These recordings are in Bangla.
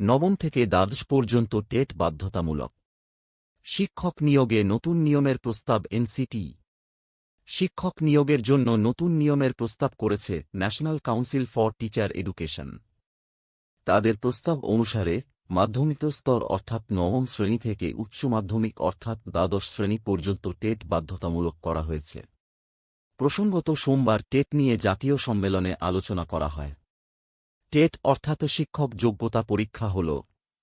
নবম থেকে দ্বাদশ পর্যন্ত টেট বাধ্যতামূলক। শিক্ষক নিয়োগে নতুন নিয়মের প্রস্তাব এনসিটি। শিক্ষক নিয়োগের জন্য নতুন নিয়মের প্রস্তাব করেছে national council for teacher education. তাদের প্রস্তাব অনুসারে, মাধ্যমিক স্তর অর্থাৎ নবম শ্রেণি থেকে উচ্চ মাধ্যমিক অর্থাৎ দ্বাদশ শ্রেণি পর্যন্ত টেট বাধ্যতামূলক করা হয়েছে। প্রসঙ্গত সোমবার টেট নিয়ে জাতীয় সম্মেলনে আলোচনা করা হয়। টেট অর্থাৎ শিক্ষক যোগ্যতা পরীক্ষা হল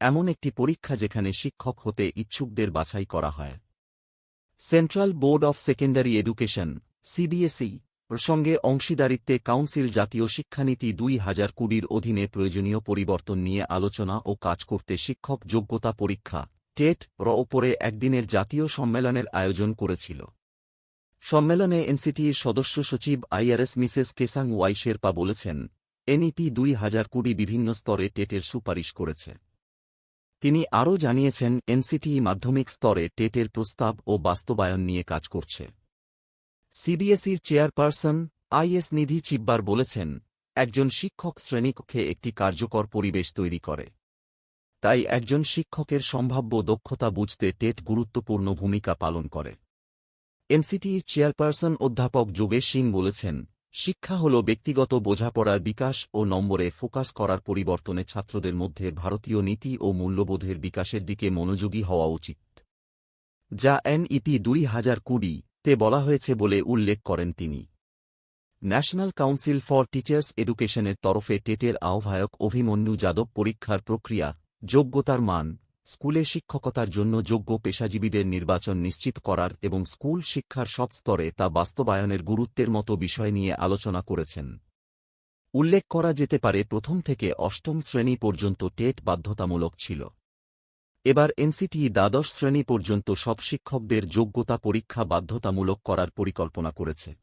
এমন একটি পরীক্ষা যেখানে শিক্ষক হতে ইচ্ছুকদের বাছাই করা হয়। Central board of secondary education, CBSE, প্রসঙ্গে অংশীদারিত্বে কাউন্সিল জাতীয় শিক্ষানীতি দুই হাজার কুড়ির অধীনে প্রয়োজনীয় পরিবর্তন নিয়ে আলোচনা ও কাজ করতে শিক্ষক যোগ্যতা পরীক্ষা, টেট, র ওপরে একদিনের জাতীয় সম্মেলনের আয়োজন করেছিল। সম্মেলনে এনসিটির সদস্য সচিব IRS Mrs Kesang Y Sherpa বলেছেন এনইপি দুই হাজার কুড়ি বিভিন্ন স্তরে টেটের সুপারিশ করেছে। তিনি আরও জানিয়েছেন, এনসিটি মাধ্যমিক স্তরে টেটের প্রস্তাব ও বাস্তবায়ন নিয়ে কাজ করছে। সিবিএসইর চেয়ারপারসন আইএস নিধি চিব্বার বলেছেন, একজন শিক্ষক শ্রেণীকক্ষে একটি কার্যকর পরিবেশ তৈরি করে। তাই একজন শিক্ষকের সম্ভাব্য দক্ষতা বুঝতে টেট গুরুত্বপূর্ণ ভূমিকা পালন করে। এনসিটির চেয়ারপারসন অধ্যাপক যোগেশ সিং বলেছেন শিক্ষা হল ব্যক্তিগত বোঝাপড়ার বিকাশ ও নম্বরে ফোকাস করার পরিবর্তনে ছাত্রদের মধ্যে ভারতীয় নীতি ও মূল্যবোধের বিকাশের দিকে মনোযোগী হওয়া উচিত। যা এনইপি দুই হাজার কুড়ি তে বলা হয়েছে বলে উল্লেখ করেন তিনি। ন্যাশনাল কাউন্সিল ফর টিচার্স এডুকেশনের তরফে টেটের আহ্বায়ক অভিমন্যু যাদব পরীক্ষার প্রক্রিয়া, যোগ্যতার মান স্কুলে শিক্ষকতার জন্য যোগ্য পেশাজীবীদের নির্বাচন নিশ্চিত করার এবং স্কুল শিক্ষার সব স্তরে তা বাস্তবায়নের গুরুত্বের মতো বিষয় নিয়ে আলোচনা করেছেন। উল্লেখ করা যেতে পারে প্রথম থেকে অষ্টম শ্রেণি পর্যন্ত টেট বাধ্যতামূলক ছিল। এবার এনসিটি দ্বাদশ শ্রেণি পর্যন্ত সব শিক্ষকদের যোগ্যতা পরীক্ষা বাধ্যতামূলক করার পরিকল্পনা করেছে।